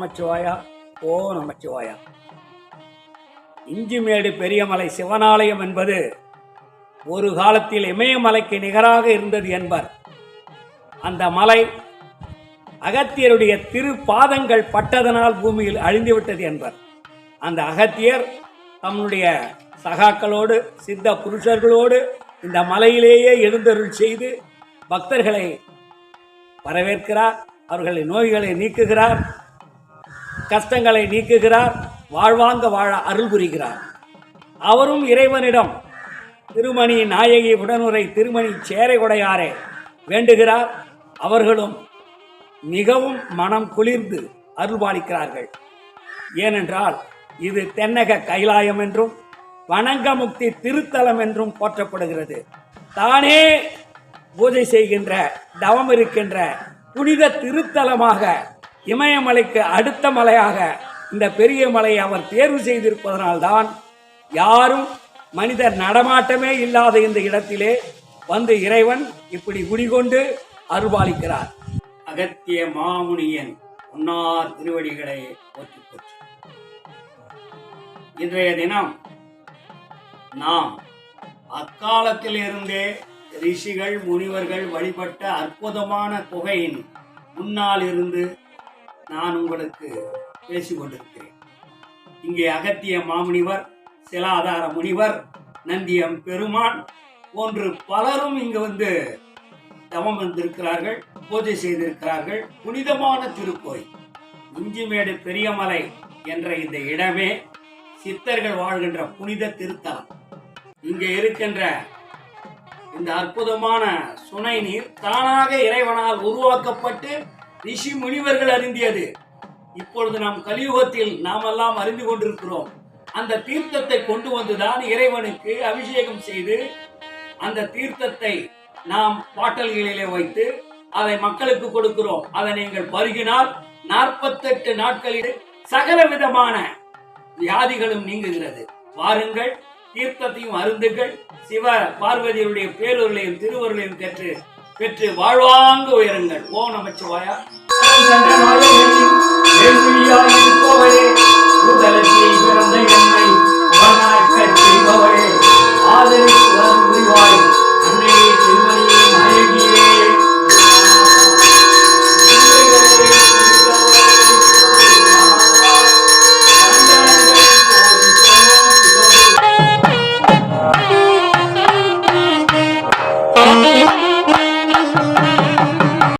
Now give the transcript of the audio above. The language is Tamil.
நமச்சிவாயா ஓ நமச்சிவாயா. இஞ்சிமேடு பெரியமலை சிவனாலயம் என்பது ஒரு காலத்தில் இமயமலைக்கு நிகராக இருந்தது என்பர். அந்த மலை அகத்தியருடைய திரு பாதங்கள் பட்டதனால் பூமியில் அழிந்துவிட்டது என்பர். அந்த அகத்தியர் தம்முடைய சகாக்களோடு சித்த புருஷர்களோடு இந்த மலையிலேயே எழுந்தருள் செய்து பக்தர்களை வரவேற்கிறார் அவர்களின் நோய்களை நீக்குகிறார் கஷ்டங்களை நீக்குகிறார் வாழ்வாங்க வாழ அருள் புரிகிறார். அவரும் இறைவனிடம் திருமணி நாயகி உடனுரை திருமணி சேரைகுடையாரே வேண்டுகிறார். அவர்களும் மிகவும் மனம் குளிர்ந்து அருள்பாலிக்கிறார்கள் ஏனென்றால் இது தென்னக கைலாயம் என்றும் வணங்கமுக்தி திருத்தலம் என்றும் போற்றப்படுகிறது. தானே பூஜை செய்கின்ற தவம் இருக்கின்ற புனித திருத்தலமாக இமயமலைக்கு அடுத்த மலையாக இந்த பெரிய மலையை அவர் தேர்வு செய்திருப்பதனால்தான் யாரும் மனிதர் நடமாட்டமே இல்லாத இந்த இடத்திலே வந்து இறைவன் இப்படி குடிகொண்டு அருள்பாலிக்கிறார். அகத்திய மாமுனியன் உன்னார் திருவடிகளை போற்றி போற்றி. இன்றைய தினம் நாம் அக்காலத்தில் இருந்தே ரிஷிகள் முனிவர்கள் வழிபட்ட அற்புதமான குகையின் முன்னால் இருந்து நான் உங்களுக்கு பேசி கொண்டிருக்கிறேன் இங்கே அகத்திய மாமுனிவர் சிலாதார முனிவர் நந்தியம் பெருமான் போன்று பலரும் இங்கு வந்து தவம் வந்திருக்கிறார்கள் பூஜை செய்திருக்கிறார்கள். புனிதமான திருக்கோயில் இஞ்சிமேடு பெரியமலை என்ற இந்த இடமே சித்தர்கள் வாழ்கின்ற புனித திருத்தலம். இங்கே இருக்கின்ற இந்த அற்புதமான சுனை நீர் தானாக இறைவனால் உருவாக்கப்பட்டு ரிஷி முனிவர்கள் அறிந்தியது இப்பொழுது நாம் கலியுகத்தில் நாமெல்லாம் அறிந்து கொண்டிருக்கிறோம். அந்த தீர்த்தத்தை கொண்டு வந்துதான் இறைவனுக்கு அபிஷேகம் செய்து அந்த தீர்த்தத்தை நாம் பாட்டல்களிலே வைத்து அதை மக்களுக்கு கொடுக்கிறோம். அதை நீங்கள் பருகினால் நாற்பத்தெட்டு நாட்களில் சகல விதமான வியாதிகளும் நீங்குகிறது. வாருங்கள் தீர்த்தத்தையும் அருந்துகள் சிவ பார்வதியுடைய பேரொருளையும் திருவருளையும் பெற்று பெற்று வாழ்வாங்கு உயருங்கள். ஓ நமச்சிவாயா.